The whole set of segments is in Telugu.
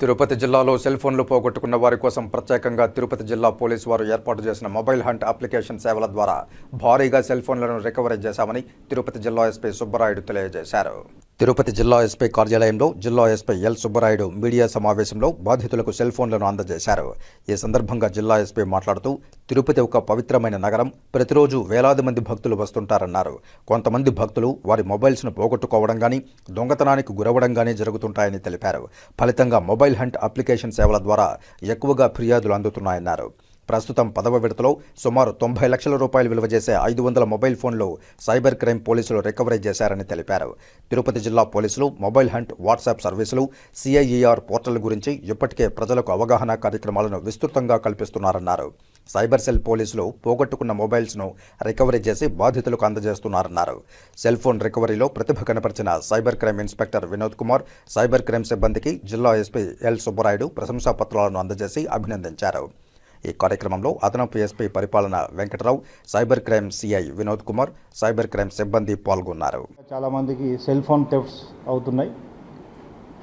తిరుపతి జిల్లాలో సెల్ ఫోన్లు పోగొట్టుకున్న వారి కోసం ప్రత్యేకంగా తిరుపతి జిల్లా పోలీసు వారు ఏర్పాటు చేసిన మొబైల్ హంట్ అప్లికేషన్ సేవల ద్వారా భారీగా సెల్ ఫోన్లను రికవరీ చేశామని తిరుపతి జిల్లా ఎస్పీ సుబ్బరాయుడు తెలియజేశారు. తిరుపతి జిల్లా ఎస్పీ కార్యాలయంలో జిల్లా ఎస్పీ ఎల్ సుబ్బరాయుడు మీడియా సమావేశంలో బాధితులకు సెల్ ఫోన్లను అందజేశారు. ఈ సందర్భంగా జిల్లా ఎస్పీ మాట్లాడుతూ తిరుపతి ఒక పవిత్రమైన నగరం ప్రతిరోజు వేలాది మంది భక్తులు వస్తుంటారన్నారు. కొంతమంది భక్తులు వారి మొబైల్స్ను పోగొట్టుకోవడం కానీ దొంగతనానికి గురవడం కానీ జరుగుతుంటాయని తెలిపారు. ఫలితంగా మొబైల్ హంట్ అప్లికేషన్ సేవల ద్వారా ఎక్కువగా ఫిర్యాదులు అందుతున్నాయన్నారు. ప్రస్తుతం పదవ విడతలో సుమారు తొంభై లక్షల రూపాయలు విలువ చేసే ఐదు వందల మొబైల్ ఫోన్లు సైబర్ క్రైమ్ పోలీసులు రికవరీ చేశారని తెలిపారు. తిరుపతి జిల్లా పోలీసులు మొబైల్ హంట్ వాట్సాప్ సర్వీసులు సిఐఈఆర్ పోర్టల్ గురించి ఇప్పటికే ప్రజలకు అవగాహన కార్యక్రమాలను విస్తృతంగా కల్పిస్తున్నారన్నారు. సైబర్ సెల్ పోలీసులు పోగొట్టుకున్న మొబైల్స్ను రికవరీ చేసి బాధితులకు అందజేస్తున్నారన్నారు. సెల్ ఫోన్ రికవరీలో ప్రతిభ కనపరిచిన cyber crime inspector Vinod Kumar cyber crime సిబ్బందికి జిల్లా ఎస్పీ ఎల్ సుబ్బరాయుడు ప్రశంసా పత్రాలను అందజేసి అభినందించారు. ఈ కార్యక్రమంలో అదనపు ఎస్పీ పరిపాలన Venkatarao cyber crime CI Vinod Kumar cyber crime సిబ్బంది పాల్గొన్నారు. చాలామందికి సెల్ ఫోన్ థెఫ్ట్స్ అవుతున్నాయి.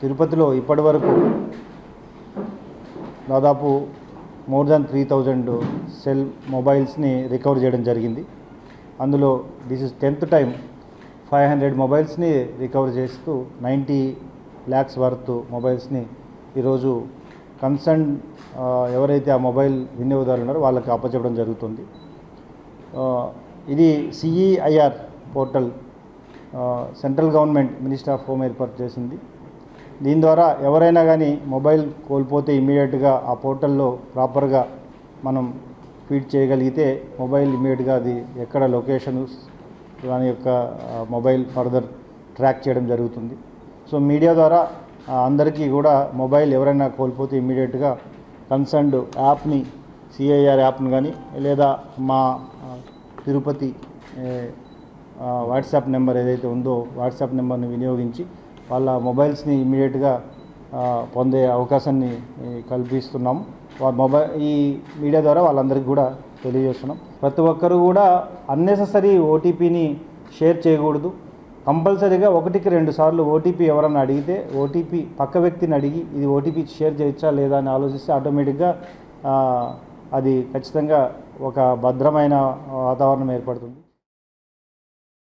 తిరుపతిలో ఇప్పటివరకు దాదాపు more than three thousand cell మొబైల్స్ని recover చేయడం జరిగింది. అందులో this is tenth time five hundred మొబైల్స్ని recover చేస్తూ నైంటీ ల్యాక్స్ వర్త్ మొబైల్స్ని ఈరోజు కన్సర్న్ ఎవరైతే ఆ మొబైల్ వినియోగదారులు ఉన్నారో వాళ్ళకి అప్పచెప్పడం జరుగుతుంది. ఇది CEIR portal central government minister of home ఏర్పాటు చేసింది. దీని ద్వారా ఎవరైనా కానీ మొబైల్ కోల్పోతే ఇమీడియట్గా ఆ పోర్టల్లో ప్రాపర్గా మనం ఫీడ్ చేయగలిగితే మొబైల్ ఇమీడియట్గా అది ఎక్కడ లొకేషన్ దాని యొక్క మొబైల్ ఫర్దర్ ట్రాక్ చేయడం జరుగుతుంది. సో మీడియా ద్వారా అందరికీ కూడా మొబైల్ ఎవరైనా కోల్పోతే ఇమ్మీడియట్గా కన్సర్న్డ్ యాప్ని సిఐఆర్ యాప్ని కానీ లేదా మా తిరుపతి వాట్సాప్ నెంబర్ ఏదైతే ఉందో వాట్సాప్ నెంబర్ని వినియోగించి వాళ్ళ మొబైల్స్ని ఇమ్మీడియట్గా పొందే అవకాశాన్ని కల్పిస్తున్నాము. మొబైల్ ఈ మీడియా ద్వారా వాళ్ళందరికీ కూడా తెలియజేస్తున్నాం. ప్రతి ఒక్కరు కూడా అన్నెసరీ ఓటీపీని షేర్ చేయకూడదు. కంపల్సరీగా ఒకటికి రెండు సార్లు ఓటీపీ ఎవరన్నా అడిగితే ఓటీపీ పక్క వ్యక్తిని అడిగి ఇది ఓటీపీ షేర్ చేయొచ్చా లేదా అని ఆలోచిస్తే ఆటోమేటిక్గా అది ఖచ్చితంగా ఒక భద్రమైన వాతావరణం ఏర్పడుతుంది.